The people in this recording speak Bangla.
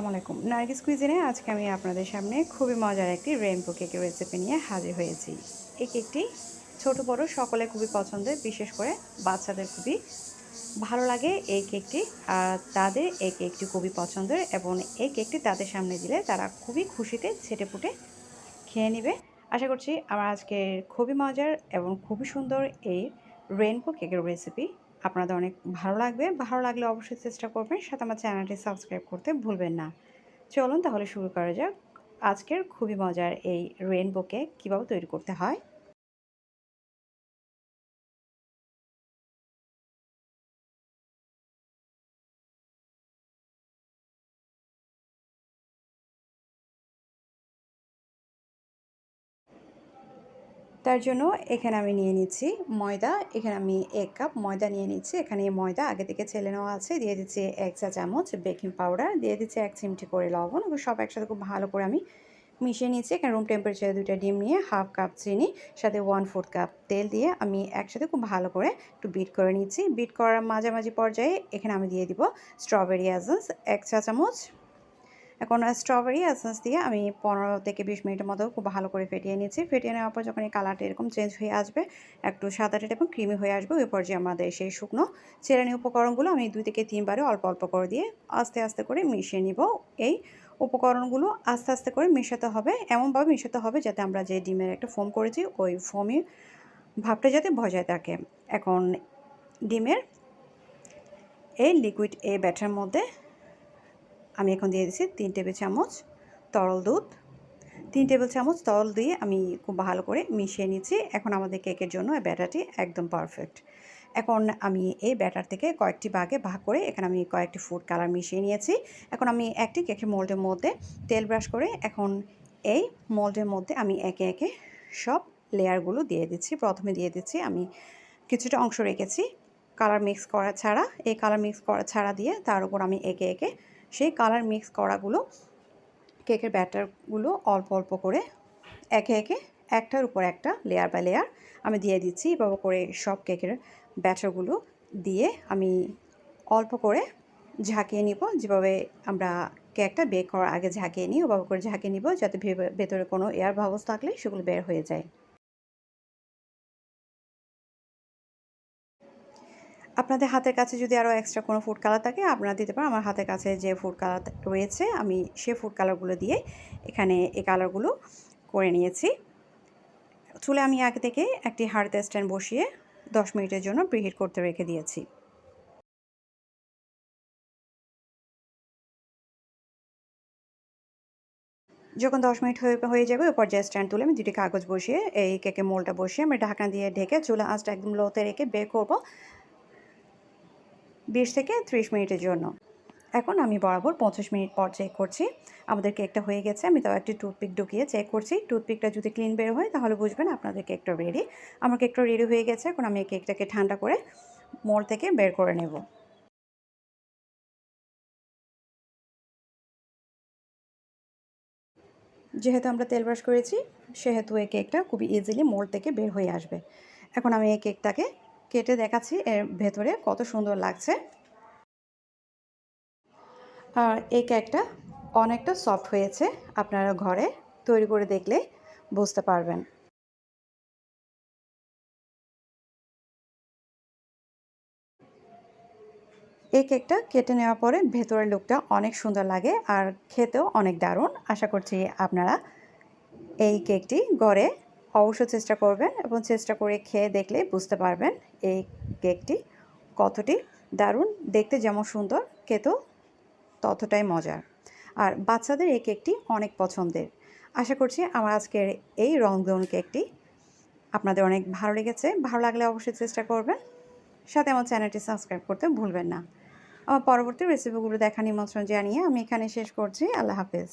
আসসালামু আলাইকুম নার্গিস কুইজিনে আজকে আমি আপনাদের সামনে খুবই মজার একটি রেইনবো কেকের রেসিপি নিয়ে হাজির হয়েছি। এই কেকটি ছোট, বড়, সকলে খুবই পছন্দের, বিশেষ করে বাচ্চাদের খুবই ভালো লাগে এই কেকটি আর তাদের এই কেকটি খুবই পছন্দের এবং এই কেকটি তাদের সামনে দিলে তারা খুবই খুশিতে ছেটে ফুটে খেয়ে নেবে। আশা করছি আমার আজকে খুবই মজার এবং খুবই সুন্দর এই রেইনবো কেকের রেসিপি আপনাদের অনেক ভালো লাগবে। ভালো লাগলে অবশ্যই চেষ্টা করবেন, সাথে আমার চ্যানেলটি সাবস্ক্রাইব করতে ভুলবেন না। চলুন তাহলে শুরু করা যাক। আজকের খুবই মজার এই রেনবোকে কীভাবে তৈরি করতে হয়? তার জন্য এখানে আমি নিয়ে নিচ্ছি ময়দা। এখানে আমি এক কাপ ময়দা নিয়ে নিচ্ছি। এখানে ময়দা আগে থেকে ছেলে নেওয়া আছে। দিয়ে দিচ্ছি এক চা চামচ বেকিং পাউডার। দিয়ে দিচ্ছি এক চিমটি করে লবণ। এবং সব একসাথে খুব ভালো করে আমি মিশিয়ে নিচ্ছি। এখানে রুম টেম্পারেচারে দুইটা ডিম নিয়ে হাফ কাপ চিনি, সাথে ওয়ান ফোর্থ কাপ তেল দিয়ে আমি একসাথে খুব ভালো করে একটু বিট করে নিচ্ছি। বিট করার মাঝামাঝি পর্যায়ে এখানে আমি দিয়ে দিব স্ট্রবেরি অ্যাজেন্স এক চা চামচ এখন স্ট্রবেরি এসেন্স দিয়ে আমি পনেরো থেকে বিশ মিনিটের মতো খুব ভালো করে ফেটিয়ে নিচ্ছি ফেটিয়ে নেওয়ার পর যখন এই কালারটা এরকম চেঞ্জ হয়ে আসবে, একটু সাদাটে এবং ক্রিমি হয়ে আসবে, ওই পর্যায়ে আমাদের সেই শুকনো চেরানি উপকরণগুলো আমি দুই থেকে তিনবারে অল্প অল্প করে দিয়ে আস্তে আস্তে করে মিশিয়ে নিব। এই উপকরণগুলো আস্তে আস্তে করে মেশাতে হবে, এমনভাবে মেশাতে হবে যাতে আমরা যে ডিমের একটা ফোম করেছি, ওই ফোমই ভাবটা যাতে বজায় থাকে। এখন ডিমের এই লিকুইড এই ব্যাটার মধ্যে আমি এখন দিয়ে দিচ্ছি তিন টেবিল চামচ তরল দুধ। তিন টেবিল চামচ তরল দিয়ে আমি খুব ভালো করে মিশিয়ে নিচ্ছি। এখন আমাদের কেকের জন্য এই ব্যাটারটি একদম পারফেক্ট। এখন আমি এই ব্যাটার থেকে কয়েকটি ভাগে ভাগ করে এখানে আমি কয়েকটি ফুড কালার মিশিয়ে নিয়েছি। এখন আমি একটি কেকের মোল্ডের মধ্যে তেল ব্রাশ করে এখন এই মোল্ডের মধ্যে আমি একে একে সব লেয়ারগুলো দিয়ে দিচ্ছি। প্রথমে দিয়ে দিচ্ছি আমি কিছুটা অংশ রেখেছি। কালার মিক্স করা ছাড়া, এই কালার মিক্স করা ছাড়া দিয়ে তার উপর আমি একে একে সেই কালার মিক্স করাগুলো কেকের ব্যাটারগুলো অল্প অল্প করে একে একে একটার উপর একটা লেয়ার বাই লেয়ার আমি দিয়ে দিচ্ছি। এভাবে করে সব কেকের ব্যাটারগুলো দিয়ে আমি অল্প করে ঝাঁকিয়ে নিব। যেভাবে আমরা কেকটা বেক করার আগে ঝাঁকিয়ে নিই, ওভাবে করে ঝাঁকিয়ে নিব যাতে ভেতরে কোনো এয়ার ভাবস থাকলে সেগুলো বের হয়ে যায়। আপনাদের হাতের কাছে যদি আরও এক্সট্রা কোনো ফুড কালার থাকে, আপনারা দিতে পারেন। আমার হাতের কাছে যে ফুড কালার রয়েছে, আমি সে ফুড কালারগুলো দিয়ে এখানে এই কালারগুলো করে নিয়েছি। চুলে আমি আগে থেকে একটি হাড়তে স্ট্যান্ড বসিয়ে দশ মিনিটের জন্য প্রিহিট করতে রেখে দিয়েছি। যখন দশ মিনিট হয়ে হয়ে যাবে, ওই পর্যায়ে স্ট্যান্ড তুলে আমি দুটি কাগজ বসিয়ে, এই কেকে মোলটা বসিয়ে আমি ঢাকনা দিয়ে ঢেকে চুলা আঁচটা একদম লোতে রেখে বের করব। বিশ থেকে ত্রিশ মিনিটের জন্য। এখন আমি বরাবর পঁচিশ মিনিট পর চেক করছি। আমাদের কেকটা হয়ে গেছে, আমি তাও একটি টুথপিক ঢুকিয়ে চেক করছি। টুথপিকটা যদি ক্লিন বের হয়, তাহলে বুঝবেন আপনাদের কেকটা রেডি আমার কেকটা রেডি হয়ে গেছে, এখন আমি কেকটাকে ঠান্ডা করে মোড় থেকে বের করে নেব। যেহেতু আমরা তেল ব্রাশ করেছি, সেহেতু এই কেকটা খুবই ইজিলি মোড় থেকে বের হয়ে আসবে। এখন আমি এই কেকটাকে কেটে দেখাচ্ছি এর ভেতরে কত সুন্দর লাগছে। আর এই কেকটা অনেকটা সফট হয়েছে আপনারা ঘরে তৈরি করে দেখলে বুঝতে পারবেন। এই কেকটা কেটে নেওয়ার পরে ভেতরের লুকটা অনেক সুন্দর লাগে আর খেতেও অনেক দারুণ। আশা করছি আপনারা এই কেকটি ঘরে অবশ্য চেষ্টা করবেন এবং চেষ্টা করে খেয়ে দেখলে বুঝতে পারবেন এই কেকটি কতটি দারুণ, দেখতে যেমন সুন্দর, খেতেও ততটাই মজার। আর বাচ্চাদের এই কেকটি অনেক পছন্দের। আশা করছি আমার আজকের এই রংধন কেকটি আপনাদের অনেক ভালো লেগেছে। ভালো লাগলে অবশ্যই চেষ্টা করবেন। সাথে আমার চ্যানেলটি সাবস্ক্রাইব করতে ভুলবেন না। আমার পরবর্তী রেসিপিগুলো দেখা নিমন্ত্রণ জানিয়ে আমি এখানে শেষ করছি। আল্লাহ হাফেজ।